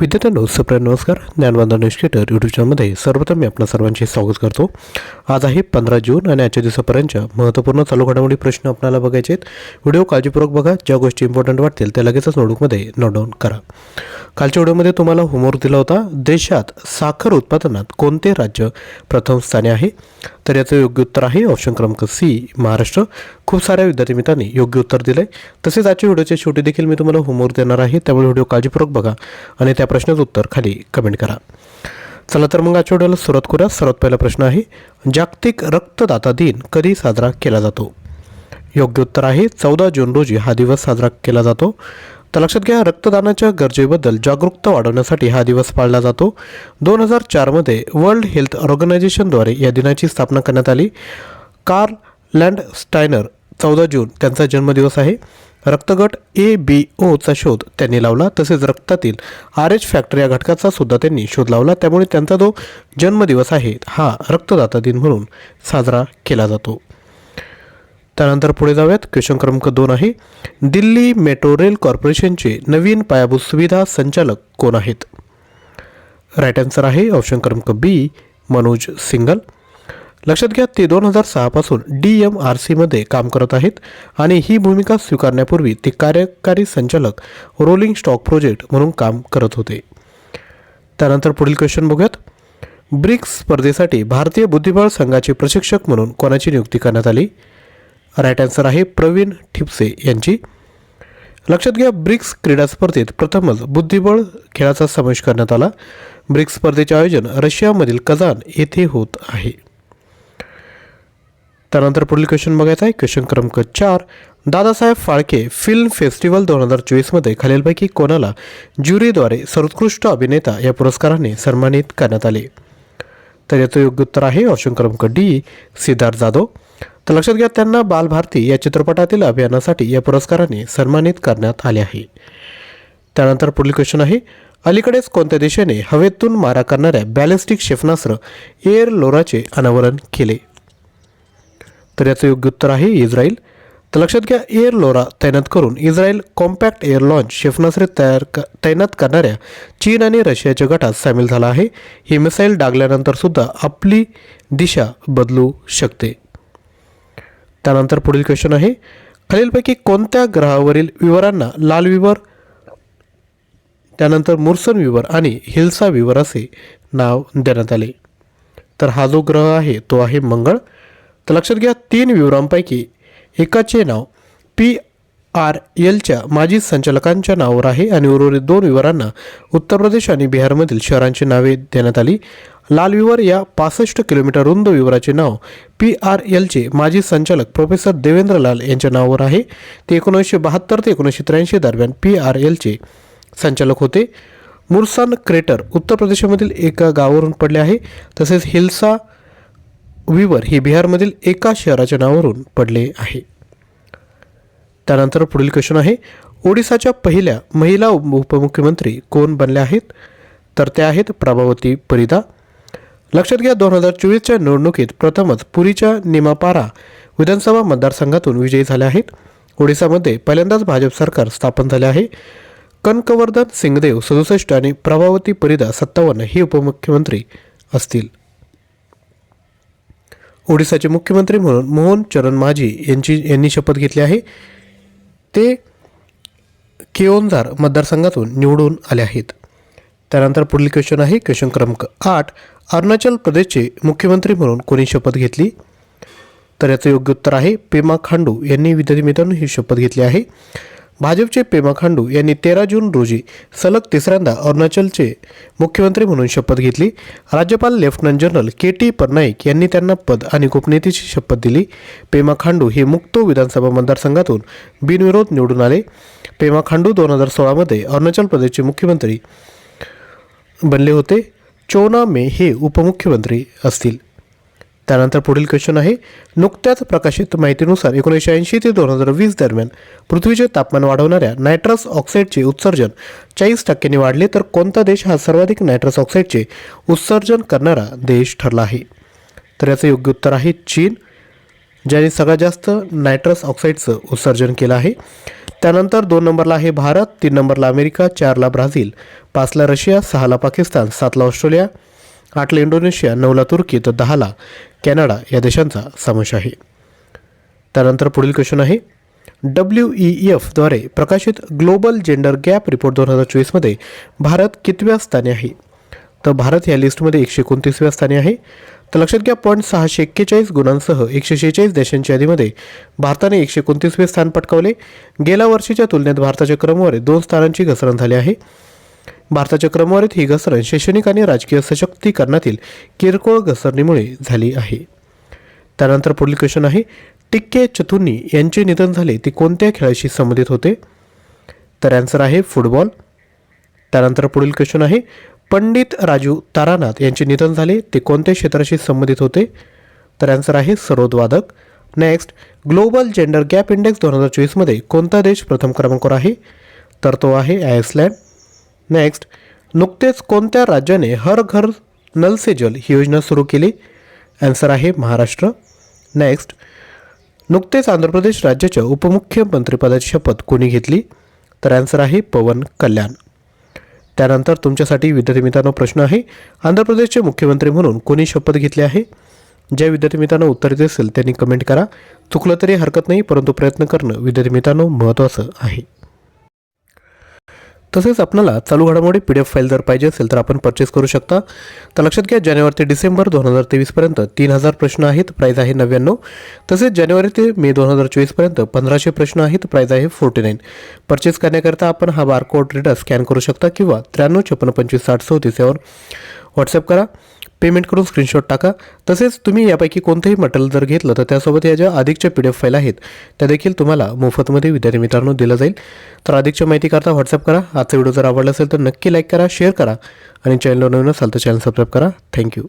विद्यार्थ्यांनो सप्रिय नमस्कार. ज्ञानवंदन न्यूजकेटर यूट्यूब चॅनलमध्ये सर्वप्रथम मी आपल्या सर्वांचे स्वागत करतो. आज आहे पंधरा जून आणि आजच्या दिवसापर्यंतच्या महत्त्वपूर्ण चालू घडामोडी प्रश्न आपल्याला बघायचे आहेत. व्हिडिओ काळजीपूर्वक बघा. ज्या गोष्टी इम्पॉर्टंट वाटतील त्या लगेचच नोटबुकमध्ये नोट डाऊन करा. कालच्या व्हिडिओमध्ये तुम्हाला होमवर्क दिला होता. देशात साखर उत्पादनात कोणते राज्य प्रथम स्थानी आहे? तर याचं योग्य उत्तर आहे ऑप्शन क्रमांक सी महाराष्ट्र. खूप साऱ्या विद्यार्थी मित्रांनी योग्य उत्तर दिलं आहे तसेच आजच्या व्हिडिओच्या शेवटी देखील मी तुम्हाला होमवर्क देणार आहे. त्यामुळे व्हिडिओ काळजीपूर्वक बघा. आणि त्या प्रश्नाचं उत्तर खाली कमेंट करा. चला तर मग आजच्या व्हिडिओला सुरुवात करूया. सर्वात पहिला प्रश्न आहे जागतिक रक्तदाता दिन कधी साजरा केला जातो? योग्य उत्तर आहे चौदा जून रोजी हा दिवस साजरा केला जातो. तर लक्षात घ्या रक्तदानाच्या गरजेबद्दल जागरूकता वाढवण्यासाठी हा दिवस पाळला जातो. दोन हजार चारमध्ये वर्ल्ड हेल्थ ऑर्गनायझेशनद्वारे या दिनाची स्थापना करण्यात आली. कार्ल लँड स्टायनर चौदा जून त्यांचा जन्मदिवस आहे. रक्तगट ए बी ओचा शोध त्यांनी लावला तसेच रक्तातील आर एच फॅक्टर या घटकाचा सुद्धा त्यांनी शोध लावला. त्यामुळे त्यांचा जो जन्मदिवस आहे हा रक्तदाता दिन म्हणून साजरा केला जातो. त्यानंतर पुढे जाऊयात. क्वेश्चन क्रमांक दोन आहे. दिल्ली मेट्रो रेल कॉर्पोरेशनचे नवीन पायाभूत सुविधा संचालक कोण आहेत? राईट आन्सर आहे ऑप्शन क्रमांक बी मनोज सिंगल. लक्षात घ्या ते दोन हजार सहापासून डी एम आर सीमध्ये काम करत आहेत आणि ही भूमिका स्वीकारण्यापूर्वी ते कार्यकारी संचालक रोलिंग स्टॉक प्रोजेक्ट म्हणून काम करत होते. त्यानंतर पुढील क्वेश्चन बघूयात. ब्रिक्स स्पर्धेसाठी भारतीय बुद्धिबळ संघाचे प्रशिक्षक म्हणून कोणाची नियुक्ती करण्यात आली? राईट आन्सर आहे प्रवीण ठिपसे यांची. लक्षात घ्या ब्रिक्स क्रीडा स्पर्धेत प्रथमच बुद्धिबळ खेळाचा समावेश करण्यात आला. ब्रिक्स स्पर्धेचे आयोजन रशियामधील कझान येथे होत आहे. त्यानंतर पुढील क्वेश्चन बघायचा आहे. क्वेश्चन क्रमांक चार. दादासाहेब फाळके फिल्म फेस्टिवल दोन हजार चोवीसमध्ये खालीलपैकी कोणाला ज्युरीद्वारे सर्वोत्कृष्ट अभिनेता या पुरस्काराने सन्मानित करण्यात आले? तर याचं योग्य उत्तर आहे ऑप्शन क्रमांक डी सिद्धार्थ जाधव. तर लक्षात घ्या त्यांना बालभारती या चित्रपटातील अभियानासाठी या पुरस्काराने सन्मानित करण्यात आले आहे. त्यानंतर पुढील क्वेश्चन आहे. अलीकडेच कोणत्या देशाने हवेतून मारा करणाऱ्या बॅलिस्टिक क्षेपणास्त्र एअर लोराचे अनावरण केले? तर याचं योग्य उत्तर आहे इस्रायल. तर लक्षात घ्या एअर लोरा तैनात करून इस्रायल कॉम्पॅक्ट एअर लॉन्च क्षेपणास्त्रे तयार क तैनात करणाऱ्या चीन आणि रशियाच्या गटात सामील झाला आहे. ही मिसाईल डागल्यानंतर सुद्धा आपली दिशा बदलू शकते. त्यानंतर पुढील क्वेश्चन आहे खालीलपैकी कोणत्या ग्रहावरील विवरांना लाल विवर त्यानंतर मुर्सन विवर आणि हिल्सा विवर असे नाव देण्यात आले? तर हा जो ग्रह आहे तो आहे मंगळ. तर लक्षात घ्या तीन विवरांपैकी एकाचे नाव पी आर एलच्या माजी संचालकांच्या नावावर आहे आणि उर्वरित दोन विवरांना उत्तर प्रदेश आणि बिहारमधील शहरांची नावे देण्यात आली. लाल विवर या पासष्ट किलोमीटर रुंद विवराचे नाव पी आर एलचे माजी संचालक प्रोफेसर देवेंद्र लाल यांच्या नावावर आहे. ते एकोणीसशे बहात्तर ते एकोणीसशे त्र्याऐंशी दरम्यान पी आर एलचे संचालक होते. मुरसान क्रेटर उत्तर प्रदेशामधील एका गावावरून पडले आहे. तसेच हिल्सा विवर ही बिहारमधील एका शहराच्या नावावरून पडले आहे. त्यानंतर पुढील क्वेश्चन आहे ओडिसाच्या पहिल्या महिला उपमुख्यमंत्री कोण बनल्या आहेत? तर त्या आहेत प्रभावती परिदा. लक्षात घ्या दोन हजार चोवीसच्या निवडणुकीत प्रथमच पुरीच्या निमापारा विधानसभा मतदारसंघातून विजयी झाल्या आहेत. ओडिसामध्ये पहिल्यांदाच भाजप सरकार स्थापन झाले आहे. कनकवर्धन सिंगदेव सदुसष्ट आणि प्रभावती परिदा सत्तावन्न ही उपमुख्यमंत्री असतील. ओडिसाचे मुख्यमंत्री म्हणून मोहन चरण माझी यांची यांनी शपथ घेतली आहे. ते केओनझार मतदारसंघातून निवडून आले आहेत. त्यानंतर पुढील क्वेश्चन आहे क्वेश्चन क्रमांक आठ. अरुणाचल प्रदेशचे मुख्यमंत्री म्हणून कोणी शपथ घेतली? तर याचं योग्य उत्तर आहे पेमा खांडू यांनी विद्यार्थी मित्रांनो ही शपथ घेतली आहे. भाजपचे पेमा खांडू यांनी तेरा जून रोजी सलग तिसऱ्यांदा अरुणाचलचे मुख्यमंत्री म्हणून शपथ घेतली. राज्यपाल lieutenant general K T Parnaik यांनी त्यांना पद आणि गोपनीयतेची शपथ दिली. पेमा खांडू हे मुक्तो विधानसभा मतदारसंघातून बिनविरोध निवडून आले. पेमा खांडू दोन हजार सोळामध्ये अरुणाचल प्रदेशचे मुख्यमंत्री बनले होते. चोना मे हे उपमुख्यमंत्री असतील. त्यानंतर पुढील क्वेश्चन आहे नुकत्याच प्रकाशित माहितीनुसार एकोणीसशे ऐंशी ते दोन हजार वीस दरम्यान पृथ्वीचे तापमान वाढवणाऱ्या नायट्रस ऑक्साईडचे उत्सर्जन चाळीस टक्क्यांनी वाढले तर कोणता देश हा सर्वाधिक नायट्रस ऑक्साईडचे उत्सर्जन करणारा देश ठरला आहे? तर याचं योग्य उत्तर आहे चीन ज्याने सगळ्यात जास्त नायट्रस ऑक्साईडचं उत्सर्जन केलं आहे. त्यानंतर दोन नंबरला आहे भारत तीन नंबरला अमेरिका चारला ब्राझील पाचला रशिया सहाला पाकिस्तान सातला ऑस्ट्रेलिया आठला इंडोनेशिया नऊला तुर्की तर दहाला कॅनडा या देशांचा समावेश आहे. त्यानंतर पुढील क्वेश्चन आहे. डब्ल्यू ई एफद्वारे प्रकाशित ग्लोबल जेंडर गॅप रिपोर्ट दोन हजार चोवीसमध्ये भारत कितव्या स्थानी आहे? तर भारत या लिस्टमध्ये एकशे एकोणतीसव्या स्थानी आहे. तर लक्षात घ्या पॉईंट सहाशे एक्केचाळीस गुणांसह एकशे शेहेचाळीस देशांच्या यादीमध्ये भारताने एकशे एकोणतीसवे स्थान पटकावले. गेल्या वर्षीच्या तुलनेत भारताच्या क्रमवारी दोन स्थानांची घसरण झाली आहे. भारताच्या क्रमवारीत ही घसरण शैक्षणिक आणि राजकीय सशक्तीकरणातील किरकोळ घसरणीमुळे झाली आहे. त्यानंतर पुढील क्वेश्चन आहे टिक्के चतुर्नी यांचे निधन झाले ते कोणत्या खेळाशी संबंधित होते? तर ॲन्सर आहे फुटबॉल त्यानंतर पुढील क्वेश्चन आहे पंडित राजू तारानाथ यांचे निधन झाले ते कोणत्या क्षेत्राशी संबंधित होते? तर ॲन्सर आहे सरोदवादक next global gender gap index दोन हजार चोवीसमध्ये कोणता देश प्रथम क्रमांकावर आहे? तर तो आहे आयसलँड नेक्स्ट नुकतेच कोणत्या राज्याने हर घर नल से जल ही योजना सुरू केली? आन्सर आहे महाराष्ट्र. नेक्स्ट नुकतेच आंध्र प्रदेश राज्याच्या उपमुख्यमंत्रीपदाची शपथ कोणी घेतली? तर आन्सर आहे पवन कल्याण. त्यानंतर तुमच्यासाठी विद्यार्थी मित्रांनो प्रश्न आहे आंध्र प्रदेशचे मुख्यमंत्री म्हणून कोणी शपथ घेतली आहे? ज्या विद्यार्थी मित्रांनो उत्तर येत असेल त्यांनी कमेंट करा. चुकलं तरी हरकत नाही परंतु प्रयत्न करणं विद्यार्थी मित्रांनो महत्त्वाचं आहे. तसेच आपल्याला चालू घडामोडी पी डी एफ फाईल जर पाहिजे असेल तर आपण परचेस करू शकता. तर लक्षात घ्या जानेवारी ते डिसेंबर दोन हजार तेवीसपर्यंत तीन हजार प्रश्न आहेत प्राईज आहे नव्याण्णव. तसेच जानेवारी ते मे दोन हजार चोवीसपर्यंत पंधराशे प्रश्न आहेत प्राईज आहे फोर्टी नाईन परचेस करण्याकरता आपण हा बारकोड रिडर स्कॅन करू शकता किंवा त्र्याण्णव छप्पन्न पंचवीस साठ चौतीस यावर व्हॉट्सअप करा. पेमेंट करून स्क्रीनशॉट टाका. तसेच तुम्ही यापैकी कोणतंही मटेरियल जर घेतलं तर त्यासोबत या ज्या अधिकच्या पी डी एफ फाईल आहेत त्या देखील तुम्हाला मोफतमध्ये विद्यार्थी मित्रांनो दिलं जाईल. तर अधिकच्या माहितीकरता व्हॉट्सअप करा. आजचा व्हिडिओ जर आवडला असेल तर नक्की लाईक करा शेअर करा. आणि चॅनलवर नवीन असाल तर चॅनल सबस्क्राईब करा. थँक्यू